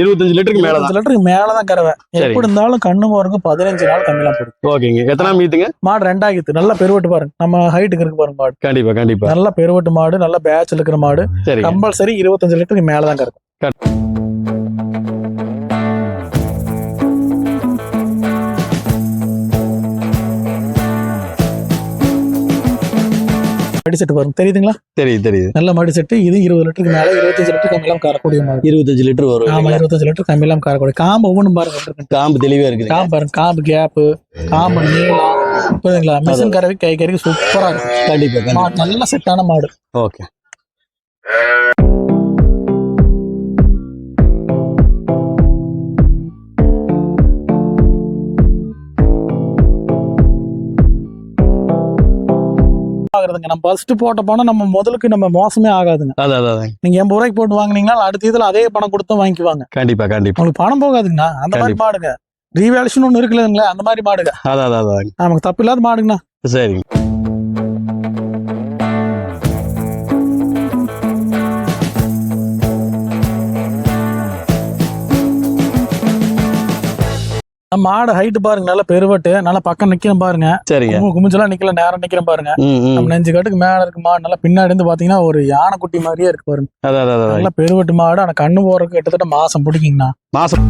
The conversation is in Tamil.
இருபத்தஞ்சு லிட்டருக்கு மேல லிட்டருக்கு மேலதான் கறவை. எப்படி இருந்தாலும் கண்ணு போறதுக்கு பதினஞ்சு நாள் கம்மியெல்லாம் போடும். ஓகேங்க. எத்தனை மீத்துங்க? மாடு ரெண்டாகித்து நல்ல பெருவெட்டு பாருங்க. நம்ம ஹைட்டுக்கு இருக்கு பாருங்க மாடு. கண்டிப்பா கண்டிப்பா. நல்ல பெருவெட்டு மாடு நல்ல பேட்ச் இருக்கிற மாடு. கம்பல்சரி இருபத்தஞ்சு லிட்டருக்கு மேலதான் கறக்கும். மடி செட்டு பாருங்க. தெரியுதுங்களா? தெரியுது தெரியுது. நல்ல மடி செட்டு. இது இருபது லிட்டருக்கு மேல இருபத்தஞ்சு லிட்டர் கம்மியெல்லாம் கறக்கூடிய மாடு இருபத்தஞ்சு லிட்டர் வரும் ஆமா? இருபத்தஞ்சு லிட்டர் கம்மியெல்லாம் கறக்கூடிய காம்பு ஒவ்வொன்றும் பாருங்க. காம்பு தெளிவா இருக்குது. காம்பு பாருங்க காம்பு கேப்பு காம்பு நீளம். புரியுதுங்களா? மிஷின் கறவை கை கறிக்கு சூப்பரா இருக்கும். கண்டிப்பா நல்ல செட்டான மாடு. ஓகே. ஆகுறதுங்க. நம்ம ஃபர்ஸ்ட் போட்ட பணம் நம்ம முதலுக்கு நம்ம மோசமே ஆகாதுங்க. அதான் அதான், நீங்க எண்பது ரூபாய்க்கு போட்டு வாங்குனீங்கன்னா அடுத்த இதுல அதே பணம் கொடுத்து வாங்கிக்குவாங்க. கண்டிப்பா கண்டிப்பா. உங்களுக்கு பணம் போகாதுங்கண்ணா. அந்த மாதிரி மாடுங்க. ரீவேல்யூஷன் ஒண்ணு இருக்குல்லங்களா அந்த மாதிரி மாடுங்க. அதான் அதான் நமக்கு தப்பு இல்லாத மாடுங்கண்ணா. சரிங்க. நம்ம மாடு ஹைட் பாருங்க நல்லா பெருவட்டு நல்லா பக்கம் நிக்கிறேன் பாருங்க. சரிங்க. குமி- குமிஞ்செல்லாம் நிக்கல நேரம் நிக்கிறேன் பாருங்க. நம்ம நெஞ்சு கட்டுக்கு மேல இருக்கு மாடு நல்லா பின்னாடி இருந்து பாத்தீங்கன்னா ஒரு யானை குட்டி மாதிரியே இருக்கு பாருங்க. நல்லா பெருவட்டு மாடு ஆனா கண்ணு போறதுக்கு கிட்டத்தட்ட மாசம் பிடிக்குங்கண்ணா. மாசம்.